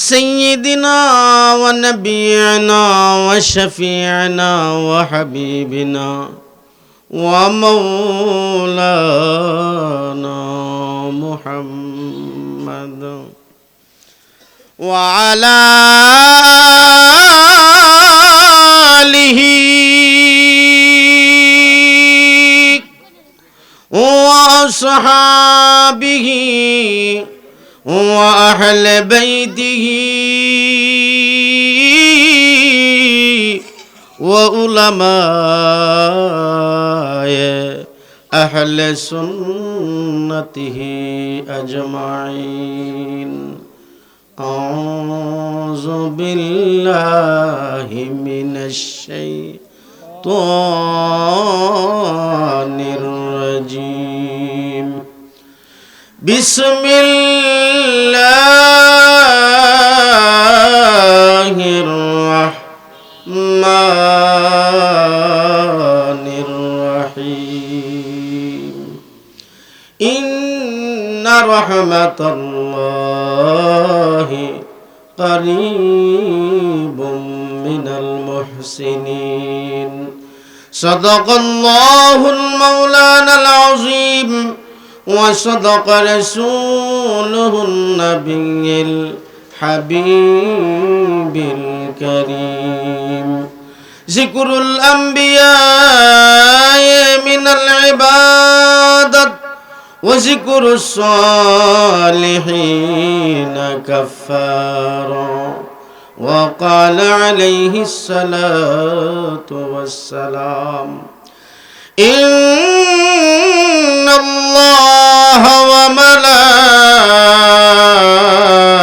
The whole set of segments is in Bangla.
سيدنا ونبينا وشفيعنا وحبيبنا ومولانا محمد وعلى آله وأصحابه وأهل بيته وعلماء أهل سنته أجمعين. أعوذ بالله من الشيطان الرجيم. بسم الله الرحيم إن رحمة الله قريب من المحسنين صدق الله المولانا العظيم وصدق رسوله النبي الحبيب الكريم ذكر الأنبياء من العبادة وذكر الصالحين كفارا. وقال عليه الصلاة والسلام إن الله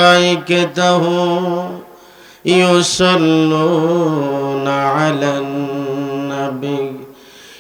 وملائكته يصلون على النبي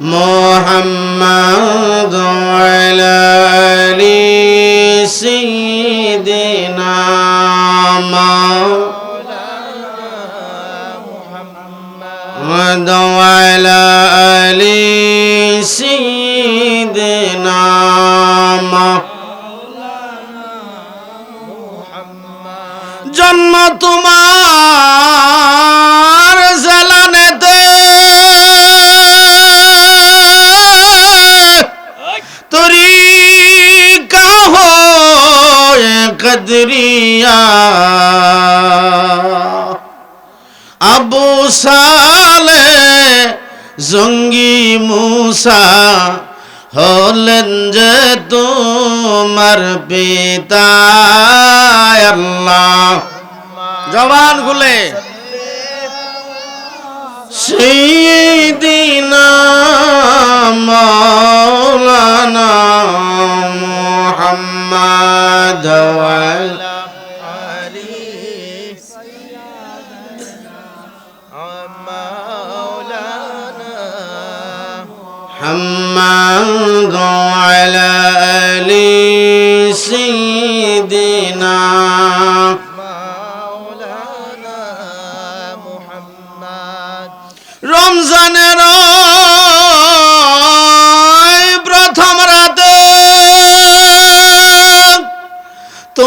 محمد وعلى آل سيدنا محمد وعلى آل سيدنا জন্ম তোমার কাদরিয়া আবু সালে জঙ্গি মুসা হলেন যে তোমার পিতা। জবান গুলে সেই দিন মৌলানা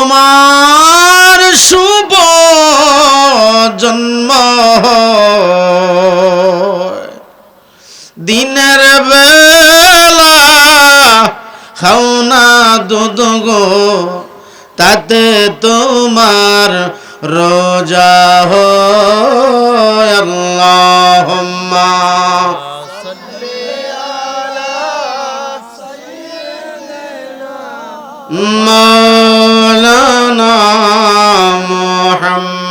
তোমার শুভ জন্ম। দিনের বেলা খাও না দুধ গো তাতে তোমার রোজা হয় আল্লাহুম্মা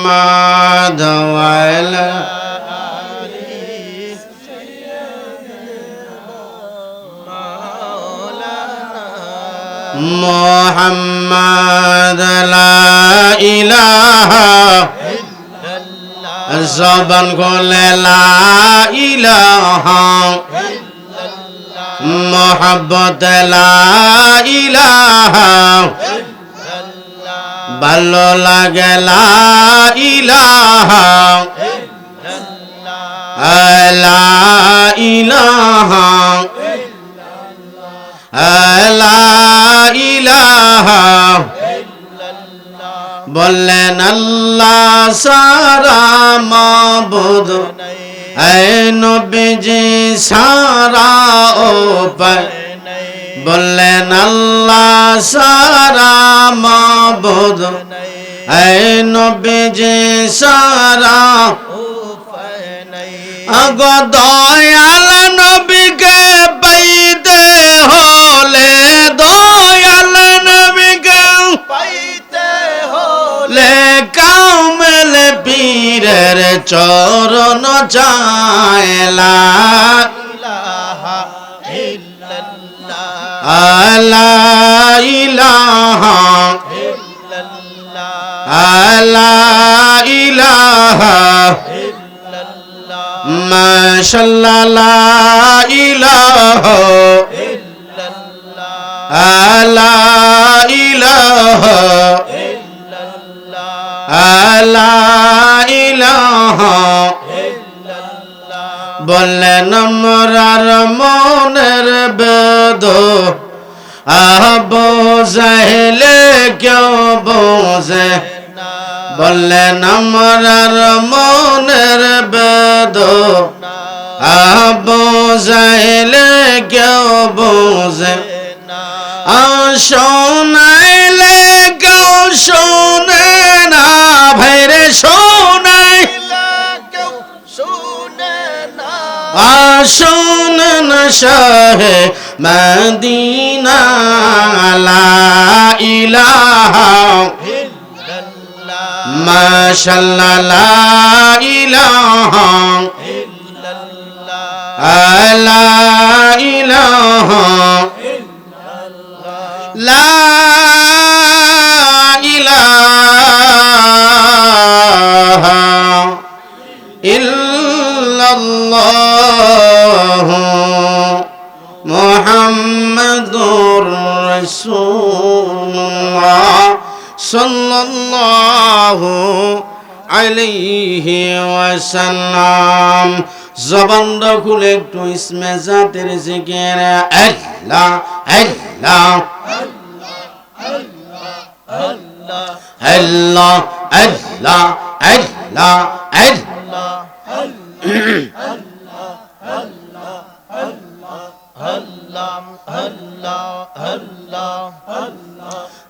محمد وعلى محمد لا إله زبان قول لا إله محبت لا إله ভালো লাগে, লা ইলাহা লা ইলাহা লা ইলাহা বললেন, আল্লাহ সারা মাবুদ। নবীজি সারা ও বললেন, আল্লাহ সারা মাবুদ এ নবীজি, সারা আগ দয়াল নবীকে পাইতে হলে, দয়াল নবীকে পাইতে হলে কামল পীরের চরণ চায়লা আলা মাশাল্লাহ, লা ইলাহা ইল্লাল্লাহ। আলা ইলাহা ইল্লাল্লাহ। আলা ইলাহা ইল্লাল্লাহ। বললেন আমরার মনের বেদ জাহেলে কেউ বোঝে বললেন আমরার মনের বেদ জাহেলে কেউ বোঝে শোনাইলে কেউ শোনে না। ভাইরে শোনাই কেউ শুনে না। আসুন শাহে মদিনা ইলাহা মাশাল্লাহ লা ইলাহা ইল্লাল্লাহ। লা ইলাহা লা ইলাহা ইল্লাল্লাহ রাসূলুল্লাহ। সাল্লাল্লাহু আলাইহি ওয়াসাল্লাম। জবানটা খুলে একটু ইসমে জাতের জিকির। আল্লাহ আল্লাহ আল্লাহ আল্লাহ আল্লাহ আল্লাহ।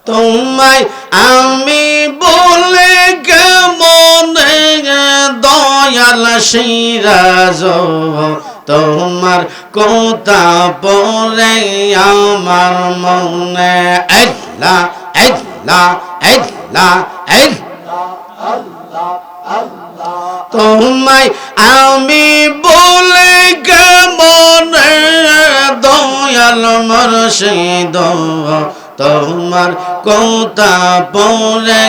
তোমায় আমি বলে কেমন দয়াল সিরাজ? তোমার কথা পরে আমার মনে আল্লাহ আল্লাহ আল্লাহ। তোমায় আমি বলে কেমন দয়াল মর্শিদ তোমার কৌতা পরে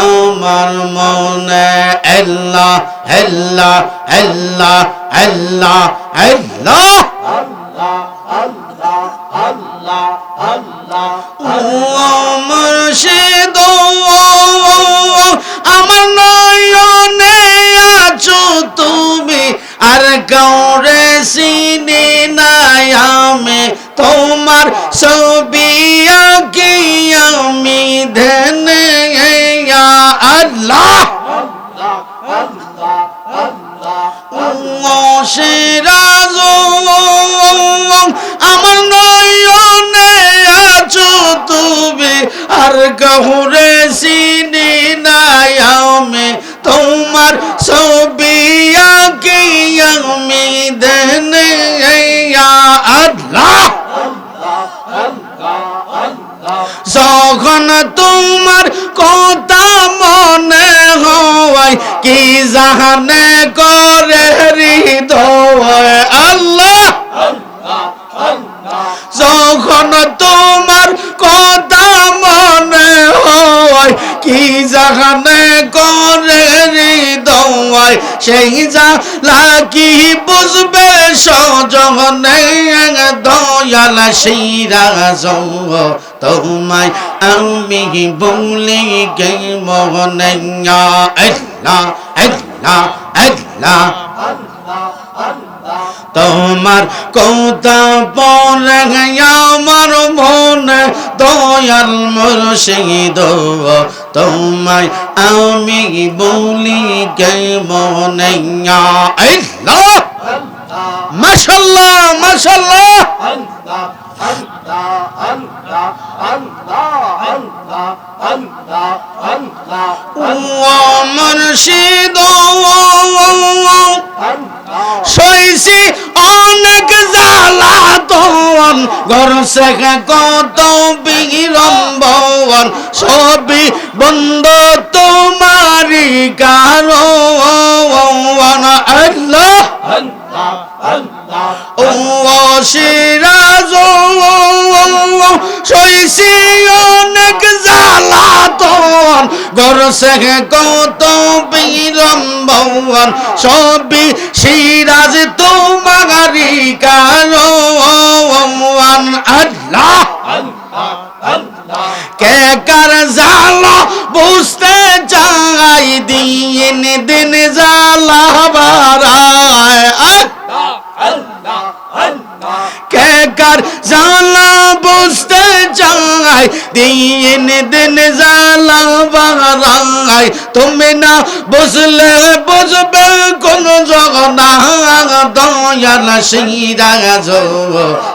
আমার মনে। আল্লাহ হেল্লা আল্লাহ আল্লাহ আল্লাহ। মুর্শিদ আমার নয়নে আছো তুমি, আর কাহুরে চিনি নাই আমি। তোমার ছবি আঁকি আমি দেনে আল্লাহ। যখন তোমার কি জাহানে করে হৃদয় আল্লাহ! যখন তোমার কথা মনে হয়, কি জাহানে করে হৃদয় সেই জ্বালা কি বুঝবে সজনে দয়াল সিরাজ তোমায়, আমি বলি গে মনে আল্লাহ আল্লাহ আল্লাহ। তোমার কথা পরে আমার মনে দয়াল মুর্শিদ তোমায় আমি বলি কে মনে আল্লাহ মাশাল্লাহ মাশাল্লাহ ও মুর্শিদ সইছি অনেক জ্বালাতন ঘর থেকে কত বিড়ম্বন। সবই বন্ধ তোমারি কারণ। আল্লাহ। ও সিরাজ সইছি অনেক জ্বালাতন ঘর থেকে কত বিড়ম্বন সবই সিরাজ তোমারি কারণ আল্লাহ, কে কার জালা বুঝতে চাই, দিন দিন জালা চাই দিন দিন জালা বাড়ায় তুমি না বুঝলে বুঝবে কোন জগনা দয়াল সিরা